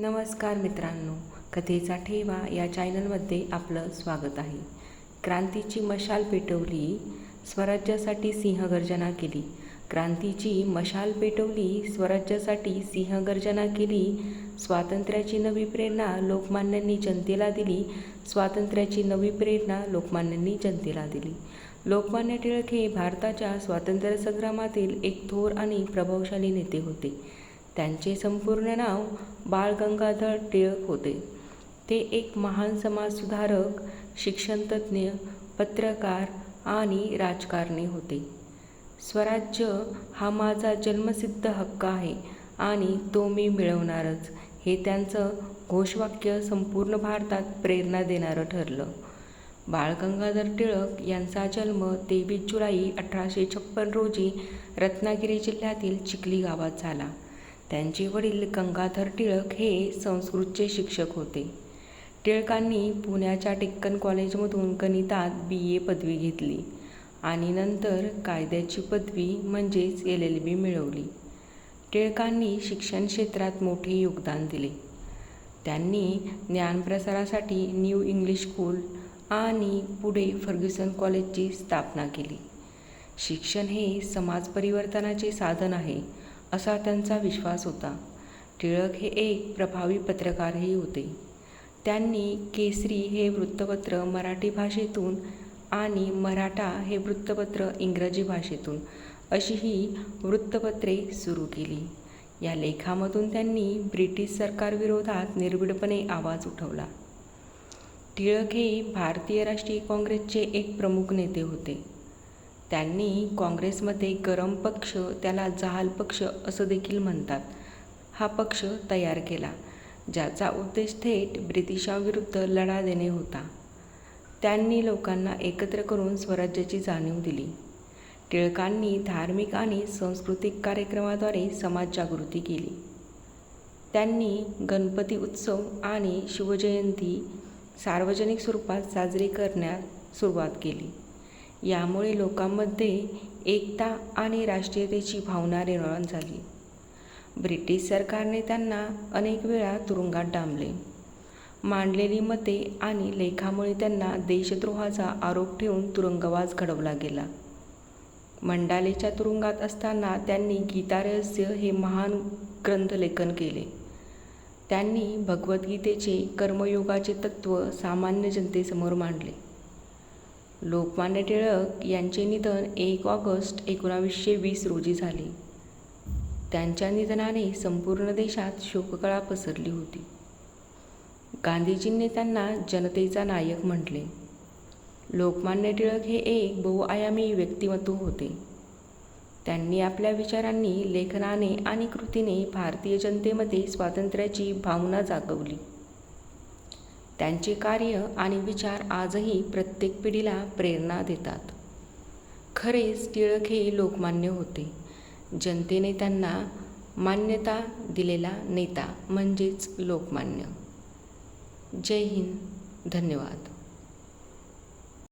नमस्कार मित्रांनो कथेचा ठेवा या चॅनलमध्ये आपलं स्वागत आहे. क्रांतीची मशाल पेटवली स्वराज्यासाठी सिंहगर्जना केली. क्रांतीची मशाल पेटवली स्वराज्यासाठी सिंहगर्जना केली. स्वातंत्र्याची नवी प्रेरणा लोकमान्यांनी जनतेला दिली. स्वातंत्र्याची नवी प्रेरणा लोकमान्यांनी जनतेला दिली. लोकमान्य टिळक हे भारताच्या स्वातंत्र्य संग्रामातील एक थोर आणि प्रभावशाली नेते होते. त्यांचे संपूर्ण नाव बाळ गंगाधर टिळक होते. ते एक महान समाजसुधारक शिक्षणतज्ज्ञ पत्रकार आणि राजकारणी होते. स्वराज्य हा माझा जन्मसिद्ध हक्क आहे आणि तो मी मिळवणारच हे त्यांचं घोषवाक्य संपूर्ण भारतात प्रेरणा देणारं ठरलं. बाळ गंगाधर टिळक यांचा जन्म तेवीस जुलै अठराशे छप्पन रोजी रत्नागिरी जिल्ह्यातील चिखली गावात झाला. त्यांचे वडील गंगाधर टिळक हे संस्कृतचे शिक्षक होते. टिळकांनी पुण्याच्या टिक्कन कॉलेजमधून गणितात बी ए पदवी घेतली आणि नंतर कायद्याची पदवी म्हणजेच एल एल बी मिळवली. टिळकांनी शिक्षण क्षेत्रात मोठे योगदान दिले. त्यांनी ज्ञानप्रसारासाठी न्यू इंग्लिश स्कूल आणि पुढे फर्ग्युसन कॉलेजची स्थापना केली. शिक्षण हे समाज परिवर्तनाचे साधन आहे. असा त्यांचा विश्वास होता. टिळक हे एक प्रभावी पत्रकारही होते. त्यांनी केसरी हे वृत्तपत्र मराठी भाषेतून आणि मराठा हे वृत्तपत्र इंग्रजी भाषेतून अशी ही वृत्तपत्रे सुरू केली. या लेखामधून त्यांनी ब्रिटिश सरकारविरोधात निर्भीडपणे आवाज उठवला. टिळक हे भारतीय राष्ट्रीय काँग्रेसचे एक प्रमुख नेते होते. त्यांनी काँग्रेसमध्ये गरम पक्ष त्याला जहाल पक्ष असं देखील म्हणतात. हा पक्ष तयार केला ज्याचा उद्देश थेट ब्रिटिशांविरुद्ध लढा देणे होता. त्यांनी लोकांना एकत्र करून स्वराज्याची जाणीव दिली. टिळकांनी धार्मिक आणि सांस्कृतिक कार्यक्रमाद्वारे समाज जागृती केली. त्यांनी गणपती उत्सव आणि शिवजयंती सार्वजनिक स्वरूपात साजरी करण्यास सुरुवात केली. यामुळे लोकांमध्ये एकता आणि राष्ट्रीयतेची भावना निर्माण झाली. ब्रिटिश सरकारने त्यांना अनेक वेळा तुरुंगात डांबले. मांडलेली मते आणि लेखामुळे त्यांना देशद्रोहाचा आरोप ठेवून तुरुंगवास घडवला गेला. मंडालेच्या तुरुंगात असताना त्यांनी गीतारहस्य हे महान ग्रंथलेखन केले. त्यांनी भगवद्गीतेचे कर्मयोगाचे तत्त्व सामान्य जनतेसमोर मांडले. लोकमान्य टिळक यांचे निधन एक ऑगस्ट एकोणावीसशे वीस रोजी झाले. त्यांच्या निधनाने संपूर्ण देशात शोककळा पसरली होती. गांधीजींनी त्यांना जनतेचा नायक म्हटले. लोकमान्य टिळक हे एक बहुआयामी व्यक्तिमत्व होते. त्यांनी आपल्या विचारांनी लेखनाने आणि कृतीने भारतीय जनतेमध्ये स्वातंत्र्याची भावना जागवली. त्यांचे कार्य आणि विचार आजही प्रत्येक पिढीला प्रेरणा देतात. खरेच टिळक हे लोकमान्य होते. जनतेने त्यांना मान्यता दिलेला नेता म्हणजेच लोकमान्य. जय हिंद. धन्यवाद.